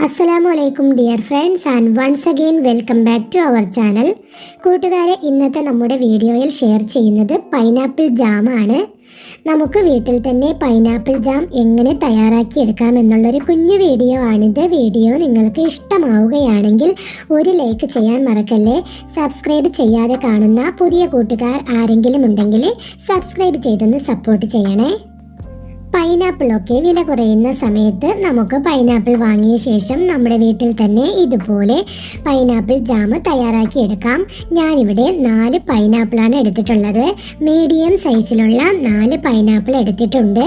അസ്സലാമു അലൈക്കും dear friends and once again welcome back to our channel. കൂട്ടുകാരെ ഇന്നത്തെ നമ്മുടെ വീഡിയോയിൽ ഷെയർ ചെയ്യുന്നത് പൈനാപ്പിൾ ജാം ആണ്. നമുക്ക് വീട്ടിൽ തന്നെ പൈനാപ്പിൾ ജാം എങ്ങനെ തയ്യാറാക്കി എടുക്കാം എന്നുള്ളൊരു കുഞ്ഞു വീഡിയോ ആണിത്. വീഡിയോ നിങ്ങൾക്ക് ഇഷ്ടമാവുകയാണെങ്കിൽ ഒരു ലൈക്ക് ചെയ്യാൻ മറക്കല്ലേ? സബ്സ്ക്രൈബ് ചെയ്യാതെ കാണുന്ന പുതിയ കൂട്ടുകാർ ആരെങ്കിലും ഉണ്ടെങ്കിൽ സബ്സ്ക്രൈബ് ചെയ്തൊന്ന് സപ്പോർട്ട് ചെയ്യണേ. പൈനാപ്പിളൊക്കെ വില കുറയുന്ന സമയത്ത് നമുക്ക് പൈനാപ്പിൾ വാങ്ങിയ ശേഷം നമ്മുടെ വീട്ടിൽ തന്നെ ഇതുപോലെ പൈനാപ്പിൾ ജാം തയ്യാറാക്കി എടുക്കാം. ഞാനിവിടെ നാല് പൈനാപ്പിളാണ് എടുത്തിട്ടുള്ളത്. മീഡിയം സൈസിലുള്ള നാല് പൈനാപ്പിൾ എടുത്തിട്ടുണ്ട്.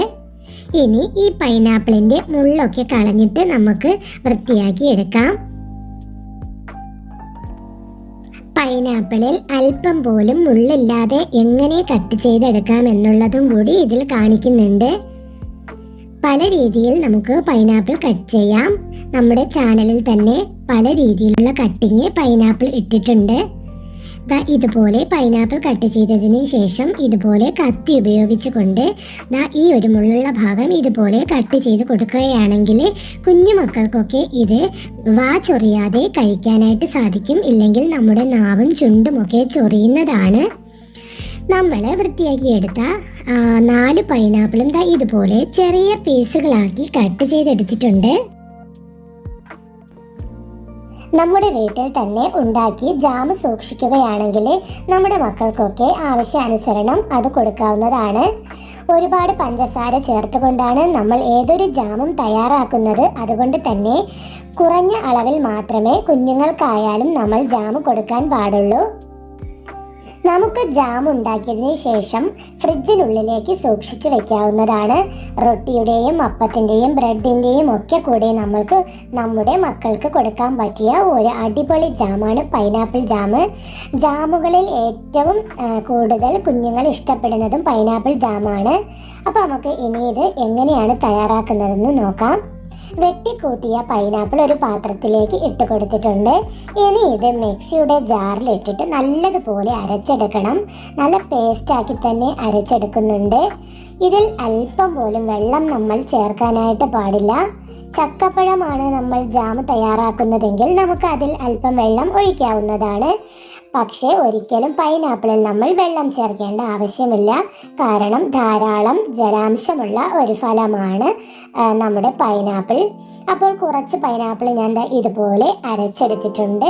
ഇനി ഈ പൈനാപ്പിളിന്റെ മുള്ളൊക്കെ കളഞ്ഞിട്ട് നമുക്ക് വൃത്തിയാക്കി എടുക്കാം. പൈനാപ്പിളിൽ അല്പം പോലും മുള്ളില്ലാതെ എങ്ങനെ കട്ട് ചെയ്തെടുക്കാം എന്നുള്ളതും കൂടി ഇതിൽ കാണിക്കുന്നുണ്ട്. പല രീതിയിൽ നമുക്ക് പൈനാപ്പിൾ കട്ട് ചെയ്യാം. നമ്മുടെ ചാനലിൽ തന്നെ പല രീതിയിലുള്ള കട്ടിങ് പൈനാപ്പിൾ ഇട്ടിട്ടുണ്ട്. ദാ ഇതുപോലെ പൈനാപ്പിൾ കട്ട് ചെയ്തതിന് ശേഷം ഇതുപോലെ കത്തി ഉപയോഗിച്ചുകൊണ്ട് ദാ ഈ ഒരു മുള്ളുള്ള ഭാഗം ഇതുപോലെ കട്ട് ചെയ്ത് കൊടുക്കുകയാണെങ്കിൽ കുഞ്ഞു മക്കൾക്കൊക്കെ ഇത് വാ ചൊറിയാതെ കഴിക്കാനായിട്ട് സാധിക്കും. ഇല്ലെങ്കിൽ നമ്മുടെ നാവും ചുണ്ടുമൊക്കെ ചൊറിയുന്നതാണ്. നമ്മൾ വൃത്തിയാക്കിയെടുത്ത നാല് പൈനാപ്പിളും ദാ ഇതുപോലെ ചെറിയ പീസുകളാക്കി കട്ട് ചെയ്തെടുത്തിട്ടുണ്ട്. നമ്മുടെ വീട്ടിൽ തന്നെ ഉണ്ടാക്കി ജാം സൂക്ഷിക്കുകയാണെങ്കിൽ നമ്മുടെ മക്കൾക്കൊക്കെ ആവശ്യാനുസരണം അത് കൊടുക്കാവുന്നതാണ്. ഒരുപാട് പഞ്ചസാര ചേർത്തുകൊണ്ടാണ് നമ്മൾ ഏതൊരു ജാമും തയ്യാറാക്കുന്നത്. അതുകൊണ്ട് തന്നെ കുറഞ്ഞ അളവിൽ മാത്രമേ കുഞ്ഞുങ്ങൾക്കായാലും നമ്മൾ ജാം കൊടുക്കാൻ പാടുള്ളൂ. നമുക്ക് ജാം ഉണ്ടാക്കിയതിന് ശേഷം ഫ്രിഡ്ജിനുള്ളിലേക്ക് സൂക്ഷിച്ചു വെക്കാവുന്നതാണ്. റൊട്ടിയുടെയും അപ്പത്തിന്റെയും ബ്രെഡിന്റെയും ഒക്കെ കൂടെ നമ്മൾക്ക് നമ്മുടെ മക്കൾക്ക് കൊടുക്കാൻ പറ്റിയ ഒരു അടിപൊളി ജാമാണ് പൈനാപ്പിൾ ജാം ജാമുകളിൽ ഏറ്റവും കൂടുതൽ കുഞ്ഞുങ്ങൾ ഇഷ്ടപ്പെടുന്നതും പൈനാപ്പിൾ ജാമാണ് അപ്പോൾ നമുക്ക് ഇനി ഇത് എങ്ങനെയാണ് തയ്യാറാക്കുന്നതെന്ന് നോക്കാം. വെട്ടിക്കൂട്ടിയ പൈനാപ്പിൾ ഒരു പാത്രത്തിലേക്ക് ഇട്ട് കൊടുത്തിട്ടുണ്ട്. ഇനി ഇത് മിക്സിയുടെ ജാറിൽ ഇട്ടിട്ട് നല്ലതുപോലെ അരച്ചെടുക്കണം. നല്ല പേസ്റ്റാക്കി തന്നെ അരച്ചെടുക്കുന്നുണ്ട്. ഇതിൽ അല്പം പോലും വെള്ളം നമ്മൾ ചേർക്കാനായിട്ട് പാടില്ല. ചക്കപ്പഴമാണ് നമ്മൾ ജാം തയ്യാറാക്കുന്നതെങ്കിൽ നമുക്ക് അതിൽ അല്പം വെള്ളം ഒഴിക്കാവുന്നതാണ്. പക്ഷേ ഒരിക്കലും പൈനാപ്പിളിൽ നമ്മൾ വെള്ളം ചേർക്കേണ്ട ആവശ്യമില്ല. കാരണം ധാരാളം ജലാംശമുള്ള ഒരു ഫലമാണ് നമ്മുടെ പൈനാപ്പിൾ അപ്പോൾ കുറച്ച് പൈനാപ്പിൾ ഞാൻ ഇതുപോലെ അരച്ചെടുത്തിട്ടുണ്ട്.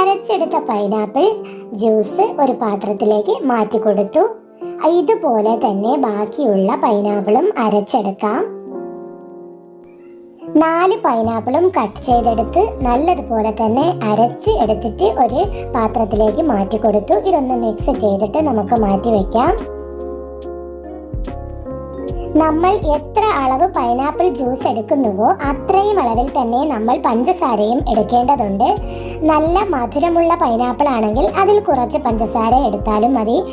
അരച്ചെടുത്ത പൈനാപ്പിൾ ജ്യൂസ് ഒരു പാത്രത്തിലേക്ക് മാറ്റി കൊടുത്തു ഇതുപോലെ തന്നെ ബാക്കിയുള്ള പൈനാപ്പിളും അരച്ചെടുക്കാം. നാല് പൈനാപ്പിളും കട്ട് ചെയ്തെടുത്ത് നല്ലതുപോലെ തന്നെ അരച്ച് എടുത്തിട്ട് ഒരു പാത്രത്തിലേക്ക് മാറ്റി കൊടുത്തു. ഇതൊന്ന് മിക്സ് ചെയ്തിട്ട് നമുക്ക് മാറ്റി വെക്കാം. നമ്മൾ എത്ര അളവ് പൈനാപ്പിൾ ജ്യൂസ് എടുക്കുന്നുവോ അത്രയും അളവിൽ തന്നെ നമ്മൾ പഞ്ചസാരയും എടുക്കേണ്ടതുണ്ട്. നല്ല മധുരമുള്ള പൈനാപ്പിൾ ആണെങ്കിൽ അതിൽ കുറച്ച് പഞ്ചസാര എടുത്താലും മതി.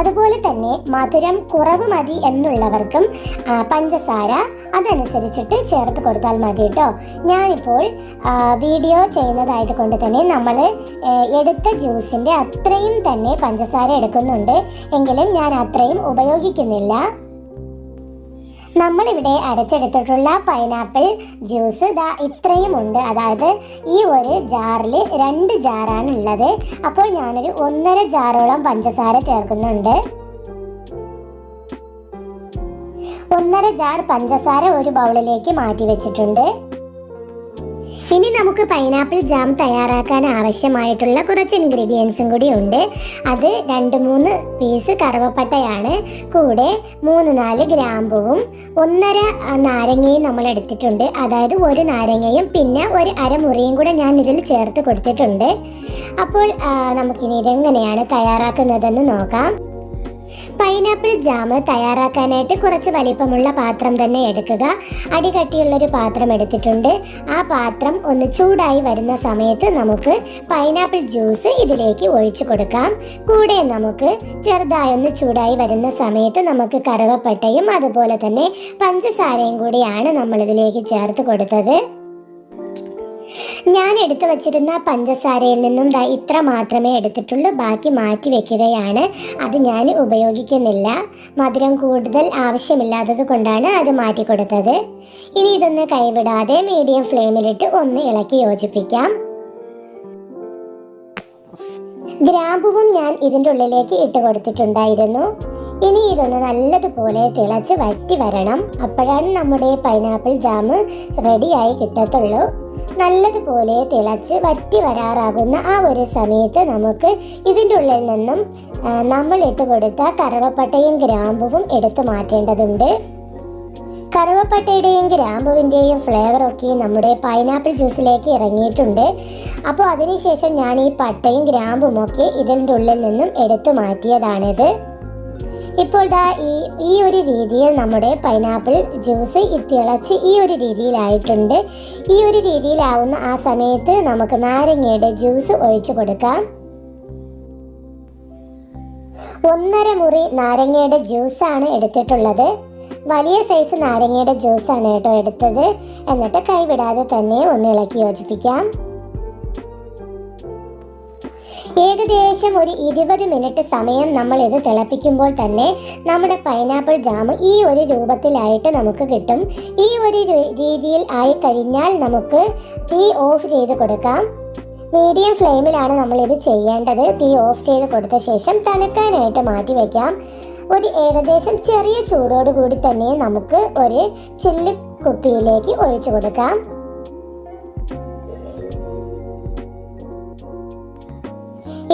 അതുപോലെ തന്നെ മധുരം കുറവ് മതി എന്നുള്ളവർക്കും പഞ്ചസാര അതനുസരിച്ചിട്ട് ചേർത്ത് കൊടുത്താൽ മതി കേട്ടോ. ഞാനിപ്പോൾ വീഡിയോ ചെയ്യുന്നതായത് കൊണ്ട് തന്നെ നമ്മൾ എടുത്ത ജ്യൂസിന്റെ അത്രയും തന്നെ പഞ്ചസാര എടുക്കുന്നുണ്ട്. എങ്കിലും ഞാൻ അത്രയും ഉപയോഗിക്കുന്നില്ല. നമ്മളിവിടെ അരച്ചെടുത്തിട്ടുള്ള പൈനാപ്പിൾ ജ്യൂസ് ഇതാ ഇത്രയും ഉണ്ട്. അതായത് ഈ ഒരു ജാറിൽ രണ്ട് ജാറാണ് ഉള്ളത്. അപ്പോൾ ഞാനൊരു ഒന്നര ജാറോളം പഞ്ചസാര ചേർക്കുന്നുണ്ട്. ഒന്നര ജാർ പഞ്ചസാര ഒരു ബൗളിലേക്ക് മാറ്റി വെച്ചിട്ടുണ്ട്. ഇനി നമുക്ക് പൈനാപ്പിൾ ജാം തയ്യാറാക്കാൻ ആവശ്യമായിട്ടുള്ള കുറച്ച് ഇൻഗ്രീഡിയൻസും കൂടി ഉണ്ട്. അത് രണ്ട് മൂന്ന് പീസ് കറുവപ്പട്ടയാണ്. കൂടെ മൂന്ന് നാല് ഗ്രാമ്പുവും ഒന്നര നാരങ്ങയും നമ്മൾ എടുത്തിട്ടുണ്ട്. അതായത് ഒരു നാരങ്ങയും പിന്നെ ഒരു അരമുറിയും കൂടെ ഞാൻ ഇതിൽ ചേർത്ത് കൊടുത്തിട്ടുണ്ട്. അപ്പോൾ നമുക്കിനി ഇതെങ്ങനെയാണ് തയ്യാറാക്കുന്നതെന്ന് നോക്കാം. പൈനാപ്പിൾ ജാം തയ്യാറാക്കാനായിട്ട് കുറച്ച് വലിപ്പമുള്ള പാത്രം തന്നെ എടുക്കുക. അടികട്ടിയുള്ളൊരു പാത്രം എടുത്തിട്ടുണ്ട്. ആ പാത്രം ഒന്ന് ചൂടായി വരുന്ന സമയത്ത് നമുക്ക് പൈനാപ്പിൾ ജ്യൂസ് ഇതിലേക്ക് ഒഴിച്ചു കൊടുക്കാം. കൂടെ നമുക്ക് ചെറുതായി ഒന്ന് ചൂടായി വരുന്ന സമയത്ത് നമുക്ക് കറുവപ്പട്ടയും അതുപോലെ തന്നെ പഞ്ചസാരയും കൂടിയാണ് നമ്മളിതിലേക്ക് ചേർത്ത് കൊടുത്തത്. ഞാൻ എടുത്തു വച്ചിരുന്ന പഞ്ചസാരയിൽ നിന്നും ദാ ഇത്ര മാത്രമേ എടുത്തിട്ടുള്ളൂ. ബാക്കി മാറ്റി വെക്കുകയാണ്. അത് ഞാൻ ഉപയോഗിക്കുന്നില്ല. മധുരം കൂടുതൽ ആവശ്യമില്ലാത്തത് കൊണ്ടാണ് അത് മാറ്റി കൊടുത്തത്. ഇനി ഇതൊന്ന് കൈവിടാതെ മീഡിയം ഫ്ലെയിമിലിട്ട് ഒന്ന് ഇളക്കി യോജിപ്പിക്കാം. ഗ്രാമ്പുവും ഞാൻ ഇതിന്റെ ഉള്ളിലേക്ക് ഇട്ട് കൊടുത്തിട്ടുണ്ടായിരുന്നു. ഇനി ഇതൊന്ന് നല്ലതുപോലെ തിളച്ച് വറ്റി വരണം. അപ്പോഴാണ് നമ്മുടെ പൈനാപ്പിൾ ജാം റെഡിയായി കിട്ടത്തുള്ളൂ. നല്ലതുപോലെ തിളച്ച് വറ്റി വരാറാകുന്ന ആ ഒരു സമയത്ത് നമുക്ക് ഇതിന്റെ ഉള്ളിൽ നിന്നും നമ്മൾ ഇട്ട് കൊടുത്ത കറുവപ്പട്ടയും ഗ്രാമ്പുവും എടുത്തു മാറ്റേണ്ടതുണ്ട്. കറുവപ്പട്ടയുടെയും ഗ്രാമ്പുവിന്റെയും ഫ്ലേവറൊക്കെ നമ്മുടെ പൈനാപ്പിൾ ജ്യൂസിലേക്ക് ഇറങ്ങിയിട്ടുണ്ട്. അപ്പോൾ അതിനുശേഷം ഞാൻ ഈ പട്ടയും ഗ്രാമ്പുമൊക്കെ ഇതിന്റെ ഉള്ളിൽ നിന്നും എടുത്തു മാറ്റിയതാണിത്. ഇപ്പോൾ ദാ ഈ ഈ ഒരു രീതിയിൽ നമ്മുടെ പൈനാപ്പിൾ ജ്യൂസ് ഇത്തിളച്ച് തിളച്ച് ഈ ഒരു രീതിയിലായിട്ടുണ്ട്. ഈ ഒരു രീതിയിലാവുന്ന ആ സമയത്ത് നമുക്ക് നാരങ്ങയുടെ ജ്യൂസ് ഒഴിച്ചു കൊടുക്കാം. ഒന്നര മുറി നാരങ്ങയുടെ ജ്യൂസാണ് എടുത്തിട്ടുള്ളത്. വലിയ സൈസ് നാരങ്ങയുടെ ജ്യൂസാണ് കേട്ടോ എടുത്തത്. എന്നിട്ട് കൈവിടാതെ തന്നെ ഒന്ന് ഇളക്കി യോജിപ്പിക്കാം. ഏകദേശം ഒരു ഇരുപത് മിനിറ്റ് സമയം നമ്മൾ ഇത് തിളപ്പിക്കുമ്പോൾ തന്നെ നമ്മുടെ പൈനാപ്പിൾ ജാം ഈ ഒരു രൂപത്തിലായിട്ട് നമുക്ക് കിട്ടും. ഈ ഒരു രീതിയിൽ ആയി കഴിഞ്ഞാൽ നമുക്ക് തീ ഓഫ് ചെയ്ത് കൊടുക്കാം. മീഡിയം ഫ്ലെയിമിലാണ് നമ്മൾ ഇത് ചെയ്യേണ്ടത്. തീ ഓഫ് ചെയ്ത് കൊടുത്ത ശേഷം തണുക്കാനായിട്ട് മാറ്റി വയ്ക്കാം ഒരു ഏകദേശം ചെറിയ ചൂടോടുകൂടി തന്നെ നമുക്ക് ഒരു ചില്ല് കുപ്പിയിലേക്ക് ഒഴിച്ചു കൊടുക്കാം.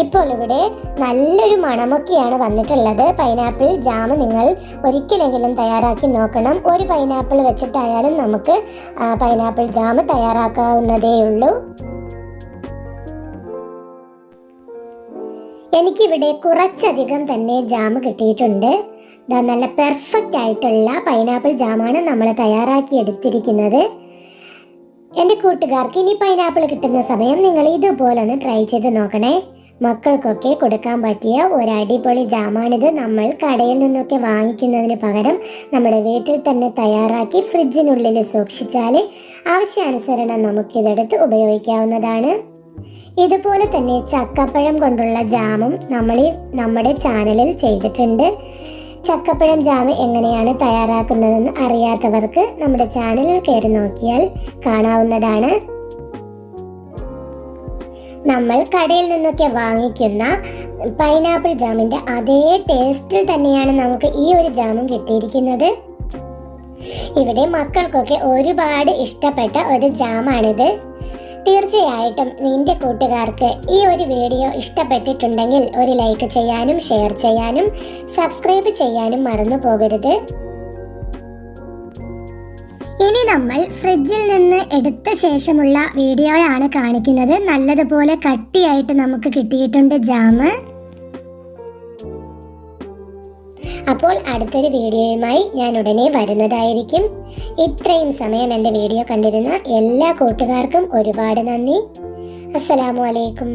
ഇപ്പോൾ ഇവിടെ നല്ലൊരു മണമൊക്കെയാണ് വന്നിട്ടുള്ളത്. പൈനാപ്പിൾ ജാം നിങ്ങൾ ഒരിക്കലെങ്കിലും തയ്യാറാക്കി നോക്കണം. ഒരു പൈനാപ്പിൾ വെച്ചിട്ടായാലും നമുക്ക് പൈനാപ്പിൾ ജാം തയ്യാറാക്കാവുന്നതേ ഉള്ളൂ എനിക്കിവിടെ കുറച്ചധികം തന്നെ ജാം കിട്ടിയിട്ടുണ്ട്. നല്ല പെർഫെക്റ്റ് ആയിട്ടുള്ള പൈനാപ്പിൾ ജാമാണ് നമ്മൾ തയ്യാറാക്കി എടുത്തിരിക്കുന്നത്. എന്റെ കൂട്ടുകാർക്ക് ഇനി പൈനാപ്പിൾ കിട്ടുന്ന സമയം നിങ്ങൾ ഇതുപോലൊന്ന് ട്രൈ ചെയ്ത് നോക്കണേ. മക്കൾക്കൊക്കെ കൊടുക്കാൻ പറ്റിയ ഒരു അടിപൊളി ജാമാണിത് നമ്മൾ കടയിൽ നിന്നൊക്കെ വാങ്ങിക്കുന്നതിന് പകരം നമ്മുടെ വീട്ടിൽ തന്നെ തയ്യാറാക്കി ഫ്രിഡ്ജിനുള്ളിൽ സൂക്ഷിച്ചാൽ ആവശ്യാനുസരണം നമുക്കിതെടുത്ത് ഉപയോഗിക്കാവുന്നതാണ്. ഇതുപോലെ തന്നെ ചക്കപ്പഴം കൊണ്ടുള്ള ജാമും നമ്മൾ നമ്മുടെ ചാനലിൽ ചെയ്തിട്ടുണ്ട്. ചക്കപ്പഴം ജാം എങ്ങനെയാണ് തയ്യാറാക്കുന്നതെന്ന് അറിയാത്തവർക്ക് നമ്മുടെ ചാനലിൽ കയറി നോക്കിയാൽ കാണാവുന്നതാണ്. നമ്മൾ കടയിൽ നിന്നൊക്കെ വാങ്ങിക്കുന്ന പൈനാപ്പിൾ ജാമിന്റെ അതേ ടേസ്റ്റിൽ തന്നെയാണ് നമുക്ക് ഈ ഒരു ജാമും കിട്ടിയിരിക്കുന്നത്. ഇവിടെ മക്കൾക്കൊക്കെ ഒരുപാട് ഇഷ്ടപ്പെട്ട ഒരു ജാമാണിത് തീർച്ചയായിട്ടും നിന്റെ കൂട്ടുകാർക്ക് ഈ ഒരു വീഡിയോ ഇഷ്ടപ്പെട്ടിട്ടുണ്ടെങ്കിൽ ഒരു ലൈക്ക് ചെയ്യാനും ഷെയർ ചെയ്യാനും സബ്സ്ക്രൈബ് ചെയ്യാനും മറന്നു പോകരുത്. ഇനി നമ്മൾ ഫ്രിഡ്ജിൽ നിന്ന് എടുത്ത ശേഷമുള്ള വീഡിയോയാണ് കാണിക്കുന്നത്. നല്ലതുപോലെ കട്ടിയായിട്ട് നമുക്ക് കിട്ടിയിട്ടുണ്ട് ജാമ് അപ്പോൾ അടുത്തൊരു വീഡിയോയുമായി ഞാൻ ഉടനെ വരുന്നതായിരിക്കും. ഇത്രയും സമയം എന്റെ വീഡിയോ കണ്ടിരുന്ന എല്ലാ കൂട്ടുകാർക്കും ഒരുപാട് നന്ദി. അസ്സലാമു അലൈക്കും.